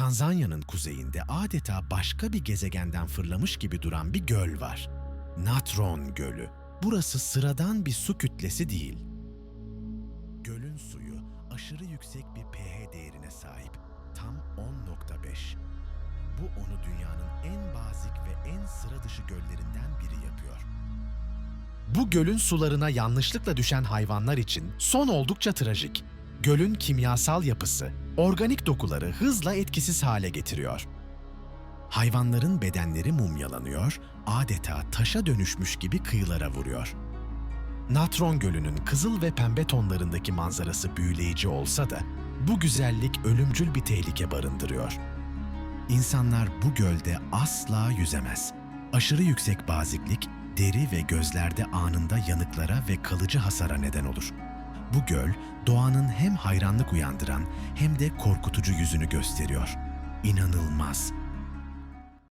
Tanzanya'nın kuzeyinde adeta başka bir gezegenden fırlamış gibi duran bir göl var. Natron Gölü. Burası sıradan bir su kütlesi değil. Gölün suyu aşırı yüksek bir pH değerine sahip. Tam 10.5. Bu onu dünyanın en bazik ve en sıra dışı göllerinden biri yapıyor. Bu gölün sularına yanlışlıkla düşen hayvanlar için son oldukça trajik. Gölün kimyasal yapısı, organik dokuları hızla etkisiz hale getiriyor. Hayvanların bedenleri mumyalanıyor, adeta taşa dönüşmüş gibi kıyılara vuruyor. Natron Gölü'nün kızıl ve pembe tonlarındaki manzarası büyüleyici olsa da bu güzellik ölümcül bir tehlike barındırıyor. İnsanlar bu gölde asla yüzemez. Aşırı yüksek baziklik, deri ve gözlerde anında yanıklara ve kalıcı hasara neden olur. Bu göl, doğanın hem hayranlık uyandıran hem de korkutucu yüzünü gösteriyor. İnanılmaz,